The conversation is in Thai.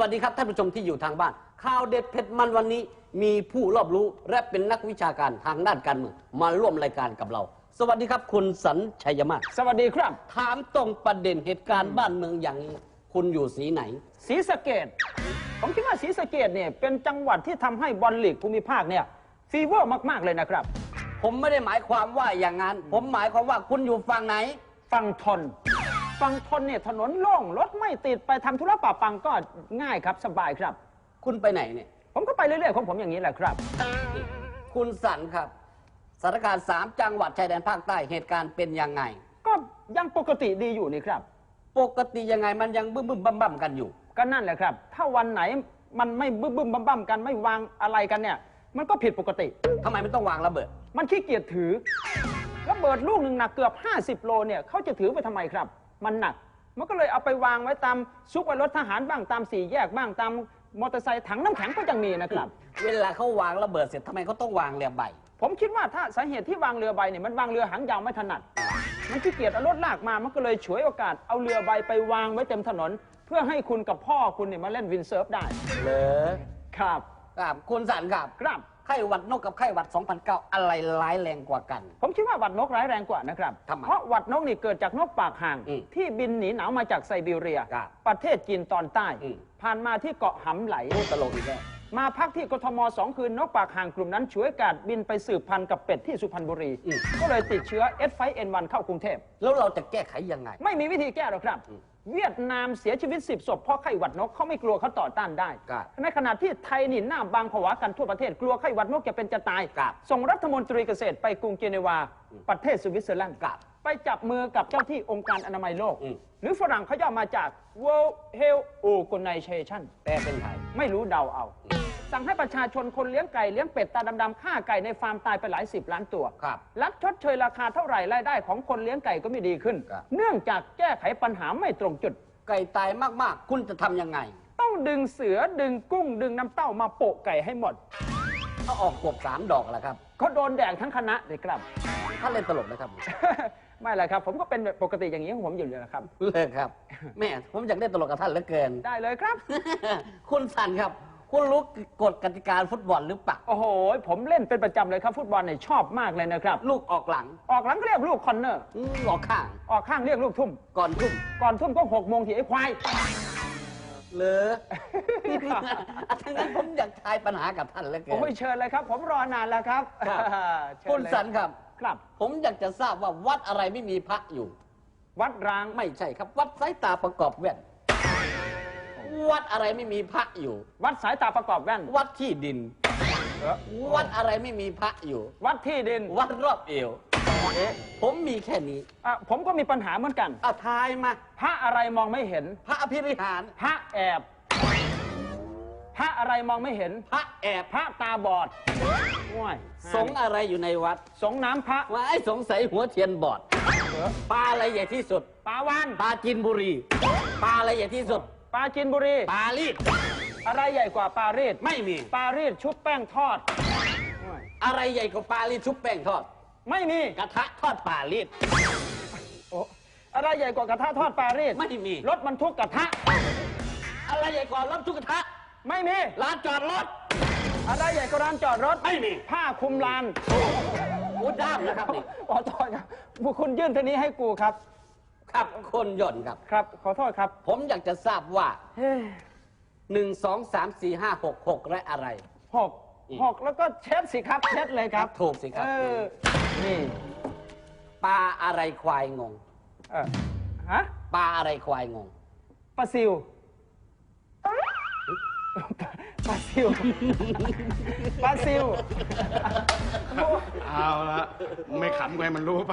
สวัสดีครับท่านผู้ชมที่อยู่ทางบ้าน ข่าวเด็ดเผ็ดมันวันนี้ มีผู้รอบรู้และเป็นนักวิชาการทางด้านการเมืองมาร่วมรายการกับเรา สวัสดีครับ คุณสัญชัยมาศสวัสดีครับ ถามตรงประเด็นเหตุการณ์บ้านเมืองอย่างนี้ คุณอยู่สีไหน ศรีสะเกดผมคิดว่าศรีสะเกดเนี่ยเป็นจังหวัดที่ทำให้บอลลีกภูมิภาคเนี่ยฟีเวอร์มาก ๆ เลยนะครับ ผมไม่ได้หมายความว่าอย่างนั้น ผมหมายความว่าคุณอยู่ฝั่งไหนฟังทน ฟังทนเนี่ยถนนโล่งรถไม่ติดไปทำธุระป่าปังก็ง่ายครับสบายครับ คุณไปไหนเนี่ย ผมก็ไปเรื่อยๆของผมอย่างนี้แหละครับ คุณสันครับสถานการณ์สามจังหวัดชายแดนภาคใต้เหตุการณ์เป็นยังไง ก็ยังปกติดีอยู่นี่ครับ ปกติยังไงมันยังบึ้มบึ้มบั่มบั่มกันอยู่ ก็นั่นแหละครับ ถ้าวันไหนมันไม่บึ้มบึ้มบั่มบั่มกันไม่วางอะไรกันเนี่ย มันก็ผิดปกติ ทำไมมันต้องวางระเบิด มันขี้เกียจถือระเบิดลูกหนึ่งหนักเกือบ 50 โลเนี่ยเขาจะถือไปทำไมครับ มันหนัก มันก็เลยเอาไปวางไว้ตามซุกไว้รถทหารบ้างตามสี่แยกบ้างตามมอเตอร์ไซค์ถังน้ำแข็งก็ยังมีนะครับ เวลาเขาวางระเบิดเสร็จทำไมเขาต้องวางเรือใบ ผมคิดว่าถ้าสาเหตุที่วางเรือใบเนี่ยมันวางเรือหางยาวไม่ถนัด มันขี้เกียจเอารถลากมา มันก็เลยฉวยโอกาสเอาเรือใบไปวางไว้เต็มถนน เพื่อให้คุณกับพ่อคุณเนี่ยมาเล่นวินเซิร์ฟได้ เหรอครับ ครับคุณสันครับ ครับ ไข้หวัดนกกับไข้หวัด2009อะไรร้ายแรงกว่ากัน ผมคิดว่าหวัดนกร้ายแรงกว่านะครับ ทำไมเพราะหวัดนกนี่เกิดจากนกปากห่าง อืมที่บินหนีหนาวมาจากไซบีเรีย ครับประเทศจีนตอนใต้ อืม ผ่านมาที่เกาะหำไหล พูดตลกอีกแล้ว มาพักที่กทมสองคืนนกปากห่างกลุ่มนั้นฉวยโอกาสบินไปสืบพันธุ์กับเป็ดที่สุพรรณบุรี อืม ก็เลยติดเชื้อ S5N1 เข้ากรุงเทพ แล้วเราจะแก้ไขยังไง ไม่มีวิธีแก้หรอกครับ อืม เวียดนามเสียชีวิต 10ศพเพราะไข้หวัดนกเขาไม่กลัวเขาต่อต้านได้ครับในขณะที่ไทยนี่หน้าบางผวากันทั่วประเทศกลัวไข้หวัดนกจะเป็นจะตาย ครับส่งรัฐมนตรีเกษตรไปกรุงเจนีวา ประเทศสวิตเซอร์แลนด์ครับไปจับมือกับเจ้าที่องค์การอนามัยโลก อืม หรือฝรั่งเขาย่อมาจาก World Health Organization แปลเป็นไทย ไม่รู้เดาเอา สั่งให้ประชาชนคนเลี้ยงไก่เลี้ยงเป็ดตาดำๆฆ่าไก่ในฟาร์มตายไปหลายสิบล้านตัวครับ รัฐชดเชยราคาเท่าไหร่รายได้ของคนเลี้ยงไก่ก็ไม่ดีขึ้น ครับ เนื่องจากแก้ไขปัญหาไม่ตรงจุด ไก่ตายมากๆ คุณจะทำยังไง ต้องดึงเสือดึงกุ้ง ดึงน้ำเต้ามาโปะไก่ให้หมดถ้าออกกบสามดอกแล้วครับเขาโดนแดงทั้งคณะเลยครับ ถ้าเล่นตลกนะครับ ไม่เลยครับ ผมก็เป็นปกติอย่างนี้ของผมอยู่เลยนะครับ เลิกครับ แม่ผมอยากเล่นตลกกับท่านเหลือเกิน ได้เลยครับ คุณสันครับ คุณรู้กฎกติกาฟุตบอลหรือเปล่าโอ้โห ผมเล่นเป็นประจำเลยครับฟุตบอลเนี่ยชอบมากเลยนะครับ ลูกออกหลังออกหลังก็เรียกลูกคอนเนอร์ อืมออกข้าง ออกข้างเรียกลูกทุ่ม ก่อนทุ่มก่อนทุ่มก็หกโมงทีไอ้ควาย เหรอทั้งนั้นผมอยากทายปัญหากับท่านเหลือเกิผมนไม่เชิญเลยครับ ผมรอนานแล้วครับครับ เชิญคุณเลยสันครับ ครับ ผมอยากจะทราบว่าวัดอะไรไม่มีพระอยู่ วัดร้าง ไม่ใช่ครับ วัดสายตาประกอบแว่น วัดอะไรไม่มีพระอยู่ วัดสายตาประกอบแว่น วัดที่ดิน วัดอะไรไม่มีพระอยู่ วัดที่ดิน วัดรอบเอว เอ๊ะผมมีแค่นี้อะผมก็มีปัญหาเหมือนกันเอาทายมา พระอะไรมองไม่เห็น พระอภิริหาร พระแอบ พระอะไรมองไม่เห็น พระแอบพระตาบอดว้ายสงฆ์อะไรอยู่ในวัดสงน้ำพระว่าไอ้สงสัยหัวเทียนบอดเออปลาอะไรใหญ่ที่สุด ปลาวานปลาจินบุรี ปลาอะไรใหญ่ที่สุด ปลาจินบุรีปลาลีดอะไรใหญ่กว่าปลารีดไม่มีปลารีดชุบแป้งทอดว้ายอะไรใหญ่กว่าปลาลีดชุบแป้งทอด ไม่มี กระทะทอดปลาลีดโอ้อะไรใหญ่กว่ากระทะทอดปลารีดไม่มี รถบรรทุกกระทะ อะไรใหญ่กว่ารถทุกกระทะ ไม่มีร้านจอดรถ อะไรใหญ่กว่าร้านจอดรถ ไม่มี ผ้าคลุมลานโอ้ด้ามนะครับนี่ ขอโทษครับคุณยื่นทีนี้ให้กูครับ ครับคนหย่อนครับ ครับ ขอโทษครับผมอยากจะทราบว่าเฮ้ยหนึ่งสองสามสี่ห้าหกหกและอะไร หกอืม หกแล้วก็เช็ดสิครับเช็ดเลยครับถูกสิครับเออนี่ปลาอะไรควายงงเออฮะปลาอะไรควายงง ปลาซิวปลาซิวปลาซิว เอาละไม่ขำไงมันรู้ไป